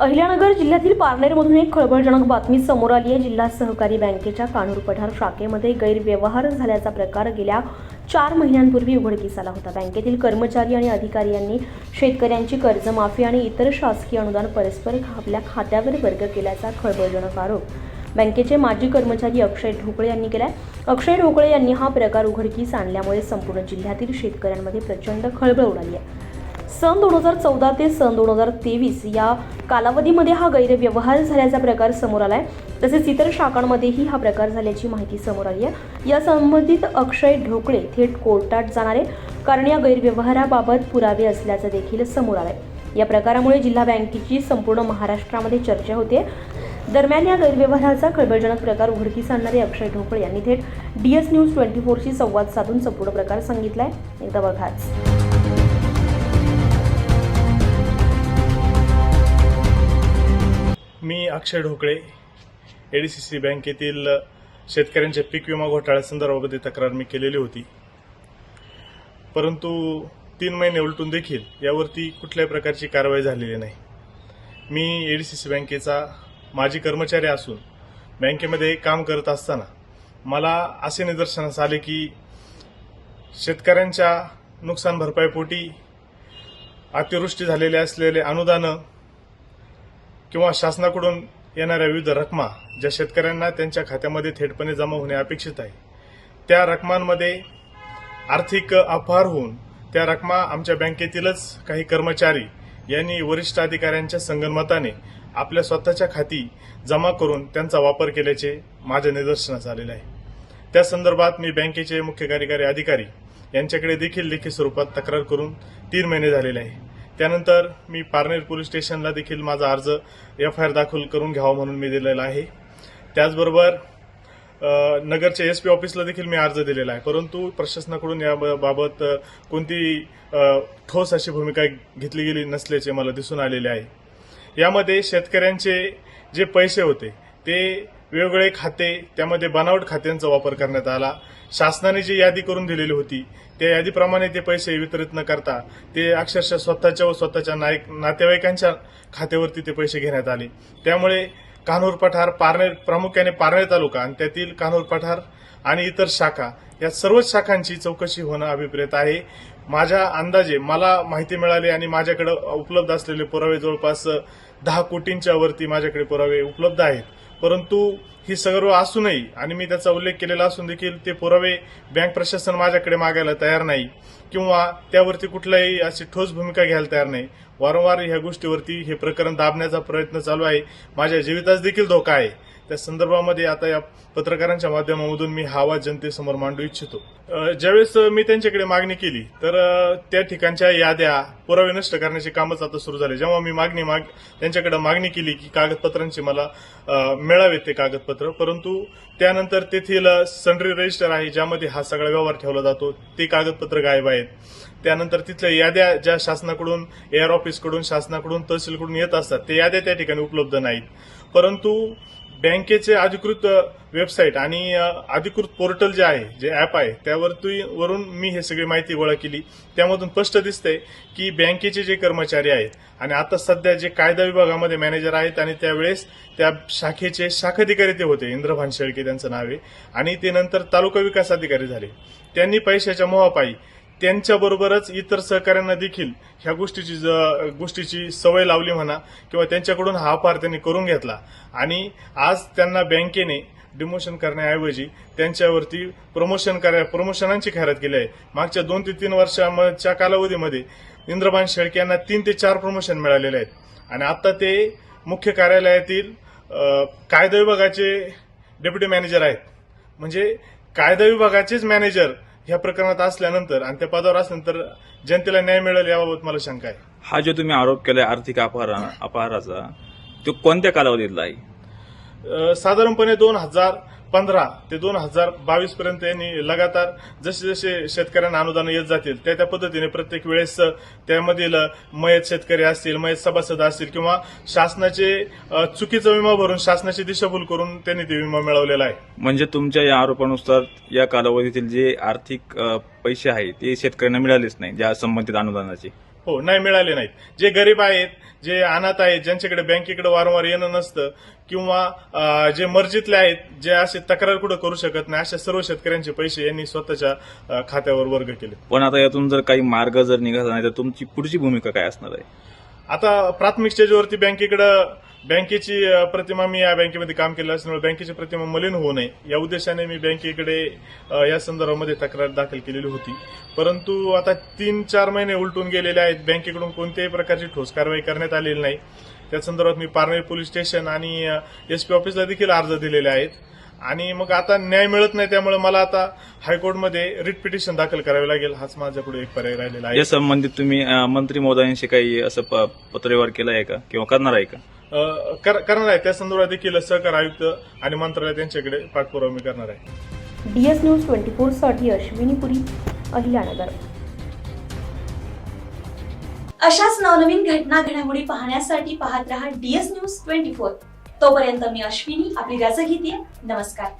अहिल्यानगर जिल्ह्यातील पारनेरमधून एक खळबळजनक बातमी समोर आली आहे. जिल्हा सहकारी बँकेच्या कानूर पठार शाखेमध्ये गैरव्यवहार झाल्याचा प्रकार गेल्या चार महिन्यांपूर्वी उघडकीस आला होता. बँकेतील कर्मचारी आणि अधिकारी यांनी शेतकऱ्यांची कर्जमाफी आणि इतर शासकीय अनुदान परस्पर आपल्या खात्यावर वर्ग केल्याचा खळबळजनक आरोप. बँकेचे माजी कर्मचारी अक्षय ढोकळे यांनी केलाय. अक्षय ढोकळे यांनी हा प्रकार उघडकीस आणल्यामुळे संपूर्ण जिल्ह्यातील शेतकऱ्यांमध्ये प्रचंड खळबळ उडाली आहे. सन दोन हजार चौदा ते सन दोन हजार तेवीस या कालावधीमध्ये हा गैरव्यवहार झाल्याचा प्रकार समोर आला आहे तसेच इतर शाखांमध्येही हा प्रकार झाल्याची माहिती समोर आली आहे. या संबंधित अक्षय ढोकळे थेट कोर्टात जाणार आहे. कारण या गैरव्यवहाराबाबत पुरावे असल्याचं देखील समोर आलं आहे या प्रकारामुळे जिल्हा बँकेची संपूर्ण महाराष्ट्रामध्ये चर्चा होते. दरम्यान या गैरव्यवहाराचा खळबळजनक प्रकार उघडकीस आणणारे अक्षय ढोकळे यांनी थेट डी एस न्यूज ट्वेंटी फोरशी संवाद साधून संपूर्ण प्रकार सांगितला आहे एकदा बघाच. मी अक्षय ढोकळे एडीसीसी बँकेतील शेतकऱ्यांच्या पीक विमा घोटाळ्यासंदर्भामध्ये तक्रार मी केलेली होती. परंतु तीन महिने उलटून देखील यावरती कुठल्याही प्रकारची कारवाई झालेली नाही. मी एडीसीसी बँकेचा माजी कर्मचारी असून बँकेमध्ये काम करत असताना मला असे निदर्शनास आले की शेतकऱ्यांच्या नुकसान भरपाईपोटी अतिवृष्टी झालेले असलेले अनुदानं किंवा शासनाकडून येणाऱ्या विविध रकमा ज्या शेतकऱ्यांना त्यांच्या खात्यामध्ये थेटपणे जमा होणे अपेक्षित आहे त्या रकमांमध्ये आर्थिक अपहार होऊन त्या रकमा आमच्या बँकेतीलच काही कर्मचारी यांनी वरिष्ठ अधिकाऱ्यांच्या संगनमताने आपल्या स्वतःच्या खाती जमा करून त्यांचा वापर केल्याचे माझ्या निदर्शनास आलेले आहे. त्या संदर्भात मी बँकेचे मुख्य कार्यकारी अधिकारी यांच्याकडे देखील लेखी स्वरूपात तक्रार करून तीन महिने झालेले आहे. त्यानंतर मी पारनेर पोलीस स्टेशनला देखील माझा अर्ज एफ आय आर दाखल करून घ्यावा म्हणून मी दिलेला आहे. त्याचबरोबर नगरच्या एस पी ऑफिसला देखील मी अर्ज दिलेला आहे. परंतु प्रशासनाकडून याबाबत कोणती ठोस अशी भूमिका घेतली गेली नसल्याचे मला दिसून आलेले आहे. यामध्ये शेतकऱ्यांचे जे पैसे होते ते वेगवेगळे खाते त्यामध्ये बनावट खात्यांचा वापर करण्यात आला. शासनाने जी यादी करून दिलेली होती त्या यादीप्रमाणे ते पैसे वितरित न करता ते अक्षरशः स्वतःच्या व स्वतःच्या नायक नातेवाईकांच्या खात्यावरती ते पैसे घेण्यात आले. त्यामुळे कान्होर पठार पारनेर प्रामुख्याने पारनेर तालुका आणि त्यातील कान्होर पठार आणि इतर शाखा या सर्वच शाखांची चौकशी होणं अभिप्रेत आहे. माझ्या अंदाजे मला माहिती मिळाली आणि माझ्याकडे उपलब्ध असलेले पुरावे जवळपास दहा कोटींच्या वरती माझ्याकडे पुरावे उपलब्ध आहेत. परंतु ही सर्व असूनही आणि मी त्याचा उल्लेख केलेला असून देखील ते पुरावे बँक प्रशासन माझ्याकडे मागायला तयार नाही किंवा त्यावरती कुठलाही अशी ठोस भूमिका घ्यायला तयार नाही. वारंवार ह्या गोष्टीवरती हे प्रकरण दाबण्याचा प्रयत्न चालू आहे. माझ्या जीवितास देखील धोका आहे. त्या संदर्भामध्ये आता या पत्रकारांच्या माध्यमामधून मी हा आवाज जनतेसमोर मांडू इच्छितो. ज्यावेळेस मी त्यांच्याकडे मागणी केली तर त्या ठिकाणच्या याद्या पुरावे नष्ट करण्याचे कामच आता सुरू झाले. जेव्हा मी मागणी माग त्यांच्याकडे मागणी केली की कागदपत्रांची मला मिळावेत ते कागदपत्र परंतु त्यानंतर तेथील सनरी रजिस्टर आहे ज्यामध्ये हा सगळा व्यवहार ठेवला जातो ते कागदपत्र गायब आहेत. त्यानंतर तिथल्या याद्या ज्या शासनाकडून एअर ऑफिसकडून शासनाकडून तहसीलकडून येत असतात ते याद्या त्या ठिकाणी उपलब्ध नाहीत. परंतु बँकेचे अधिकृत वेबसाईट आणि अधिकृत पोर्टल जे आहे जे ॲप आहे त्यावरती वरून मी हे सगळी माहिती गोळा केली. त्यामधून स्पष्ट दिसतंय की बँकेचे जे कर्मचारी आहेत आणि आता सध्या जे कायदा विभागामध्ये मॅनेजर आहेत आणि त्यावेळेस त्या शाखेचे शाखाधिकारी ते होते इंद्रभान शेळके त्यांचं नाव आहे. आणि ते नंतर तालुका विकास अधिकारी झाले. त्यांनी पैशाच्या मोहापायी त्यांच्याबरोबरच इतर सहकाऱ्यांना देखील ह्या गोष्टीची ज- गोष्टीची सवय लावली म्हणा किंवा त्यांच्याकडून हा अपार त्यांनी करून घेतला. आणि आज त्यांना बँकेने डिमोशन करण्याऐवजी त्यांच्यावरती प्रमोशन करा प्रमोशनांची खैरात केली आहे. मागच्या दोन ते तीन वर्षाच्या कालावधीमध्ये इंद्रबान शेळके यांना तीन ते चार प्रमोशन मिळालेले आहेत. आणि आता ते मुख्य कार्यालयातील कायदा विभागाचे डेप्युटी मॅनेजर आहेत. म्हणजे कायदा विभागाचेच मॅनेजर ह्या प्रकरणात असल्यानंतर आणि त्या पदावर असल्यानंतर जनतेला न्याय मिळेल याबाबत मला शंका आहे. हा जो तुम्ही आरोप केलाय आर्थिक अपहारा अपहाराचा तो कोणत्या कालावधीतला आहे? अ, साधारणपणे दोन हजार पंधरा ते दोन हजार बावीस पर्यंत यांनी लगातार जसे जसे शेतकऱ्यांना अनुदान येत जातील त्या त्या पद्धतीने प्रत्येक वेळेस त्यामधील मयत शेतकरी असतील मयत सभासद असतील किंवा शासनाचे चुकीचा विमा भरून शासनाची दिशाभूल करून त्यांनी ते विमा मिळवलेला आहे. म्हणजे तुमच्या या आरोपानुसार या कालावधीतील जे आर्थिक पैसे आहे ते शेतकऱ्यांना मिळालेच नाही ज्या संबंधित अनुदानाचे. हो नाही मिळाले नाहीत. जे गरीब आहेत जे अनाथ आहेत ज्यांच्याकडे बँकेकडे वारंवार येणं नसतं किंवा जे मर्जीतले आहेत जे असे तक्रार कुठं करू शकत नाही अशा सर्व शेतकऱ्यांचे पैसे यांनी स्वतःच्या खात्यावर वर्ग केले. पण आता यातून जर काही मार्ग जर निघाला नाही तर तुमची पुढची भूमिका काय असणार आहे? आता प्राथमिक स्टेजवरती बँकेकडं बँकेची प्रतिमा मी या बँकेमध्ये काम केलं असल्यामुळे बँकेची प्रतिमा मलिन होऊ नये. या उद्देशाने मी बँकेकडे या संदर्भामध्ये तक्रार दाखल केलेली होती. परंतु आता तीन चार महिने उलटून गेलेले आहेत. बँकेकडून कोणत्याही प्रकारची ठोस कारवाई करण्यात आलेली नाही. त्या संदर्भात मी पारनेर पोलीस स्टेशन आणि एसपी ऑफिसला देखील अर्ज दिलेले आहेत. आणि मग आता न्याय मिळत नाही त्यामुळे मला आता हायकोर्टमध्ये रिट पिटिशन दाखल करावे लागेल हाच माझ्याकडे एक पर्याय राहिलेला आहे. या संबंधित तुम्ही मंत्री महोदयांशी काही असं प- पत्रव्यवहार केला आहे का? किंवा करणार आहे का? करणार आहे. त्या संदर्भात देखील सहकार आयुक्त आणि मंत्रालय त्यांच्याकडे पाठपुरावा मी करणार आहे. डी एस न्यूज ट्वेंटी फोरसाठी अश्विनी पुरी अहिल्यानगर. अशाच नवनवीन घटना घडामोडी पाहण्यासाठी पाहत रहा डीएस न्यूज ट्वेंटी फोर. तोपर्यंत मी अश्विनी आपली रजा घेते. नमस्कार.